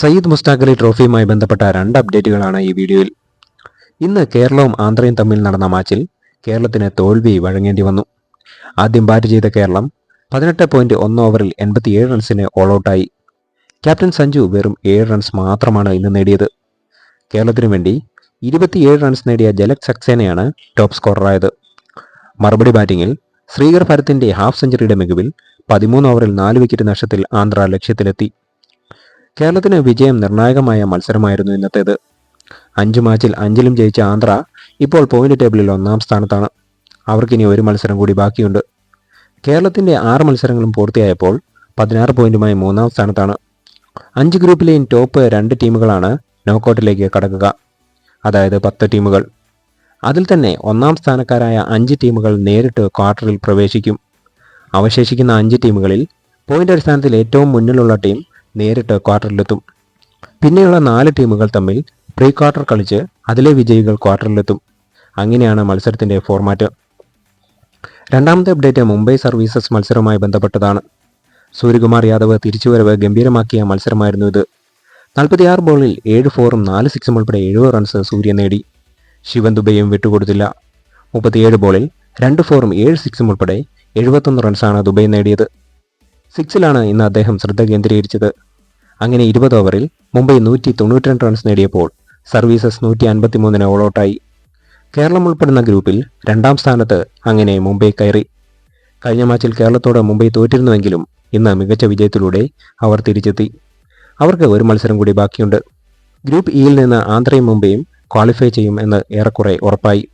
സയ്യിദ് മുസ്താഖ് അലി ട്രോഫിയുമായി ബന്ധപ്പെട്ട രണ്ട് അപ്ഡേറ്റുകളാണ് ഈ വീഡിയോയിൽ. ഇന്ന് കേരളവും ആന്ധ്രയും തമ്മിൽ നടന്ന മാച്ചിൽ കേരളത്തിന് തോൽവി വഴങ്ങേണ്ടി വന്നു. ആദ്യം ബാറ്റ് ചെയ്ത കേരളം പതിനെട്ട് പോയിന്റ് ഒന്ന് ഓവറിൽ എൺപത്തിയേഴ് റൺസിന് ഓൾ ഔട്ടായി ക്യാപ്റ്റൻ സഞ്ജു വെറും ഏഴ് റൺസ് മാത്രമാണ് ഇന്ന് നേടിയത്. കേരളത്തിനു വേണ്ടി ഇരുപത്തിയേഴ് റൺസ് നേടിയ ജലക് സക്സേനയാണ് ടോപ്പ് സ്കോററായത്. മറുപടി ബാറ്റിംഗിൽ ശ്രീകർ ഭരത്തിന്റെ ഹാഫ് സെഞ്ചുറിയുടെ മികവിൽ പതിമൂന്ന് ഓവറിൽ നാല് വിക്കറ്റ് നഷ്ടത്തിൽ ആന്ധ്ര ലക്ഷ്യത്തിലെത്തി. കേരളത്തിന് വിജയം നിർണായകമായ മത്സരമായിരുന്നു ഇന്നത്തേത്. അഞ്ച് മാച്ചിൽ അഞ്ചിലും ജയിച്ച ആന്ധ്ര ഇപ്പോൾ പോയിന്റ് ടേബിളിൽ ഒന്നാം സ്ഥാനത്താണ്. അവർക്കിനി ഒരു മത്സരം കൂടി ബാക്കിയുണ്ട്. കേരളത്തിന്റെ ആറ് മത്സരങ്ങളും പൂർത്തിയായപ്പോൾ പതിനാറ് പോയിന്റുമായി മൂന്നാം സ്ഥാനത്താണ്. അഞ്ച് ഗ്രൂപ്പിലെയും ടോപ്പ് രണ്ട് ടീമുകളാണ് നോക്കൌട്ടിലേക്ക് കടക്കുക. അതായത് പത്ത് ടീമുകൾ. അതിൽ തന്നെ ഒന്നാം സ്ഥാനക്കാരായ അഞ്ച് ടീമുകൾ നേരിട്ട് ക്വാർട്ടറിൽ പ്രവേശിക്കും. അവശേഷിക്കുന്ന അഞ്ച് ടീമുകളിൽ പോയിന്റ് അടിസ്ഥാനത്തിൽ ഏറ്റവും മുന്നിലുള്ള ടീം നേരിട്ട് ക്വാർട്ടറിലെത്തും. പിന്നെയുള്ള നാല് ടീമുകൾ തമ്മിൽ പ്രീ ക്വാർട്ടർ കളിച്ച് അതിലെ വിജയികൾ ക്വാർട്ടറിലെത്തും. അങ്ങനെയാണ് മത്സരത്തിന്റെ ഫോർമാറ്റ്. രണ്ടാമത്തെ അപ്ഡേറ്റ് മുംബൈ സർവീസസ് മത്സരവുമായി ബന്ധപ്പെട്ടതാണ്. സൂര്യകുമാർ യാദവ് തിരിച്ചുവരവ് ഗംഭീരമാക്കിയ മത്സരമായിരുന്നു ഇത്. നാൽപ്പത്തിയാറ് ബോളിൽ ഏഴ് ഫോറും നാല് സിക്സും ഉൾപ്പെടെ എഴുപത് റൺസ് സൂര്യ നേടി. ശിവൻ ദുബൈയും വിട്ടുകൊടുത്തില്ല. മുപ്പത്തിയേഴ് ബോളിൽ രണ്ട് ഫോറും ഏഴ് സിക്സും ഉൾപ്പെടെ എഴുപത്തൊന്ന് റൺസാണ് ദുബൈ നേടിയത്. സിക്സിലാണ് ഇന്ന് അദ്ദേഹം ശ്രദ്ധ കേന്ദ്രീകരിച്ചത്. അങ്ങനെ ഇരുപത് ഓവറിൽ മുംബൈ നൂറ്റി തൊണ്ണൂറ്റിരണ്ട് റൺസ് നേടിയപ്പോൾ സർവീസസ് നൂറ്റി അൻപത്തിമൂന്നിന് ഓൾ ഔട്ടായി കേരളം ഉൾപ്പെടുന്ന ഗ്രൂപ്പിൽ രണ്ടാം സ്ഥാനത്ത് അങ്ങനെ മുംബൈ കയറി. കഴിഞ്ഞ മാച്ചിൽ കേരളത്തോട് മുംബൈ തോറ്റിരുന്നുവെങ്കിലും ഇന്ന് മികച്ച വിജയത്തിലൂടെ അവർ തിരിച്ചെത്തി. അവർക്ക് ഒരു മത്സരം കൂടി ബാക്കിയുണ്ട്. ഗ്രൂപ്പ് ഇയിൽ നിന്ന് ആന്ധ്രയും മുംബൈയും ക്വാളിഫൈ ചെയ്യും എന്ന് ഏറെക്കുറെ ഉറപ്പായി.